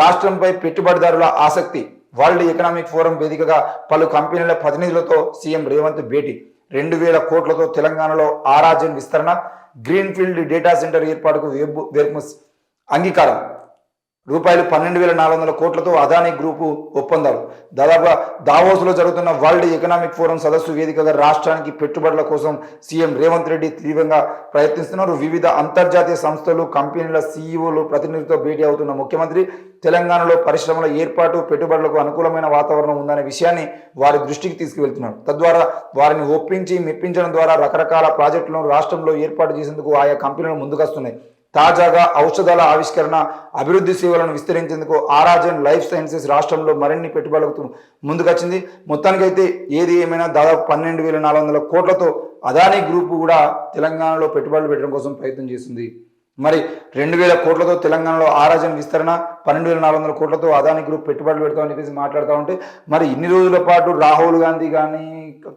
రాష్ట్రంపై పెట్టుబడిదారుల ఆసక్తి. World economic forum వేదికగా పలు కంపెనీల ప్రతినిధులతో సీఎం రేవంత్ భేటీ. రెండు వేల కోట్లతో తెలంగాణలో ఆరాజన్ విస్తరణ గ్రీన్ఫీల్డ్ డేటా సెంటర్ ఏర్పాటుకు వెబ్ అంగీకారం. రూపాయలు పన్నెండు వేల నాలుగు వందల కోట్లతో అదానీ గ్రూపు ఒప్పందాలు. దాదాపుగా దావోస్లో జరుగుతున్న వరల్డ్ ఎకనామిక్ ఫోరం సదస్సు వేదికగా రాష్ట్రానికి పెట్టుబడుల కోసం సీఎం రేవంత్ రెడ్డి తీవ్రంగా ప్రయత్నిస్తున్నారు. వివిధ అంతర్జాతీయ సంస్థలు కంపెనీల సీఈఓలు ప్రతినిధులతో భేటీ అవుతున్న ముఖ్యమంత్రి తెలంగాణలో పరిశ్రమల ఏర్పాటు పెట్టుబడులకు అనుకూలమైన వాతావరణం ఉందనే విషయాన్ని వారి దృష్టికి తీసుకువెళ్తున్నారు. తద్వారా వారిని ఒప్పించి మెప్పించడం ద్వారా రకరకాల ప్రాజెక్టులను రాష్ట్రంలో ఏర్పాటు చేసేందుకు ఆయా కంపెనీలు ముందుకొస్తున్నాయి. తాజాగా ఔషధాల ఆవిష్కరణ అభివృద్ధి సేవలను విస్తరించేందుకు ఆరాజన్ లైఫ్ సైన్సెస్ రాష్ట్రంలో మరిన్ని పెట్టుబడులకు ముందుకొచ్చింది. మొత్తానికైతే ఏది ఏమైనా దాదాపు పన్నెండు వేల నాలుగు వందల కోట్లతో అదానీ గ్రూపు కూడా తెలంగాణలో పెట్టుబడులు పెట్టడం కోసం ప్రయత్నం చేసింది. మరి రెండు వేల కోట్లతో తెలంగాణలో ఆరాజన్ విస్తరణ పన్నెండు వేల నాలుగు వందల కోట్లతో అదాని గ్రూప్ పెట్టుబడులు పెడతామని చెప్పేసి మాట్లాడుతూ ఉంటే మరి ఇన్ని రోజుల పాటు రాహుల్ గాంధీ కానీ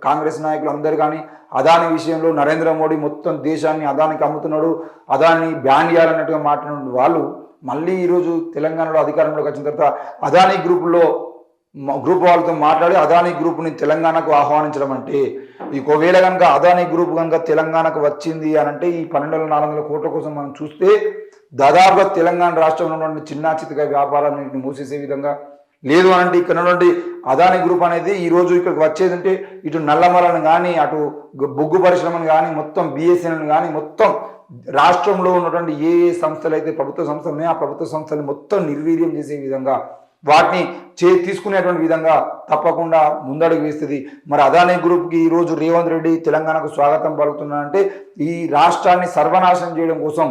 కాంగ్రెస్ నాయకులు అందరు కానీ అదాని విషయంలో నరేంద్ర మోడీ మొత్తం దేశాన్ని అదానికి అమ్ముతున్నాడు అదాని బ్యాన్ చేయాలన్నట్టుగా మాట్లాడిన వాళ్ళు మళ్ళీ ఈరోజు తెలంగాణలో అధికారంలోకి వచ్చిన తర్వాత అదానీ గ్రూపులో గ్రూప్ వాళ్ళతో మాట్లాడి అదానీ గ్రూప్ని తెలంగాణకు ఆహ్వానించడం అంటే ఈ ఒకవేళ కనుక అదానీ గ్రూప్ కనుక తెలంగాణకు వచ్చింది అని అంటే ఈ పన్నెండు వందల నాలుగు వందల కోట్ల కోసం మనం చూస్తే దాదాపుగా తెలంగాణ రాష్ట్రంలో ఉన్నటువంటి చిన్న చితక వ్యాపారాన్ని మూసేసే విధంగా లేదు అని అంటే ఇక్కడ ఉన్నటువంటి అదాని గ్రూప్ అనేది ఈరోజు ఇక్కడికి వచ్చేది అంటే ఇటు నల్లమలను కానీ అటు బొగ్గు పరిశ్రమను కానీ మొత్తం బిఎస్ఎన్ఎల్ని కానీ మొత్తం రాష్ట్రంలో ఉన్నటువంటి ఏ ఏ సంస్థలు అయితే ప్రభుత్వ సంస్థలు ఉన్నాయో ఆ ప్రభుత్వ సంస్థలు మొత్తం నిర్వీర్యం చేసే విధంగా వాటిని చే తీసుకునేటువంటి విధంగా తప్పకుండా ముందడుగు వేస్తుంది. మరి అదానీ గ్రూప్కి ఈరోజు రేవంత్ రెడ్డి తెలంగాణకు స్వాగతం పలుకుతున్నారంటే ఈ రాష్ట్రాన్ని సర్వనాశనం చేయడం కోసం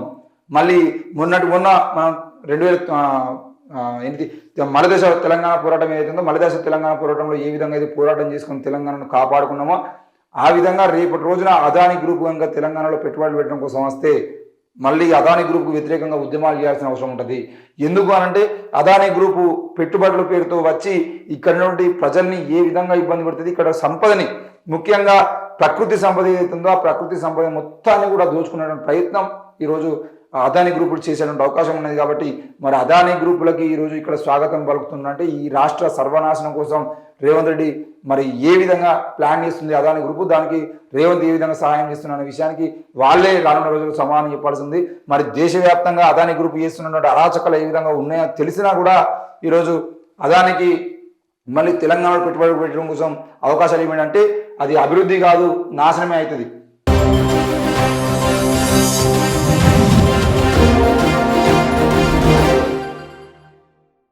మళ్ళీ మొన్నటి మొన్న మనం రెండు వేల ఏంటి మలదేశ తెలంగాణ పోరాటం ఏదైతుందో మలదేశ తెలంగాణ పోరాటంలో ఏ విధంగా అయితే పోరాటం చేసుకుని తెలంగాణను కాపాడుకున్నామో ఆ విధంగా రేపటి రోజున అదాని గ్రూప్ కనుక తెలంగాణలో పెట్టుబడులు పెట్టడం కోసం వస్తే మళ్ళీ అదాని గ్రూప్కు వ్యతిరేకంగా ఉద్యమాలు చేయాల్సిన అవసరం ఉంటుంది. ఎందుకు అనంటే అదానీ గ్రూపు పెట్టుబడుల పేరుతో వచ్చి ఇక్కడ నుండి ప్రజల్ని ఏ విధంగా ఇబ్బంది పడుతుంది ఇక్కడ సంపదని ముఖ్యంగా ప్రకృతి సంపద ఏదైతుందో ఆ ప్రకృతి సంపద మొత్తాన్ని కూడా దోచుకునే ప్రయత్నం ఈరోజు అదాని గ్రూపులు చేసేటువంటి అవకాశం ఉన్నది కాబట్టి మరి అదాని గ్రూపులకి ఈరోజు ఇక్కడ స్వాగతం పలుకుతుందంటే ఈ రాష్ట్ర సర్వనాశనం కోసం రేవంత్ రెడ్డి మరి ఏ విధంగా ప్లాన్ చేస్తుంది అదాని గ్రూపు? దానికి రేవంత్ ఏ విధంగా సహాయం చేస్తున్న అనే విషయానికి వాళ్ళే రానున్న రోజులు సమాధానం చెప్పాల్సింది. మరి దేశవ్యాప్తంగా అదాని గ్రూప్ చేస్తున్నటువంటి అరాచకాలు ఏ విధంగా ఉన్నాయో తెలిసినా కూడా ఈరోజు అదానికి మళ్ళీ తెలంగాణలో పెట్టుబడి పెట్టడం కోసం అవకాశాలు ఏమిటంటే అది అభివృద్ధి కాదు నాశనమే అవుతుంది.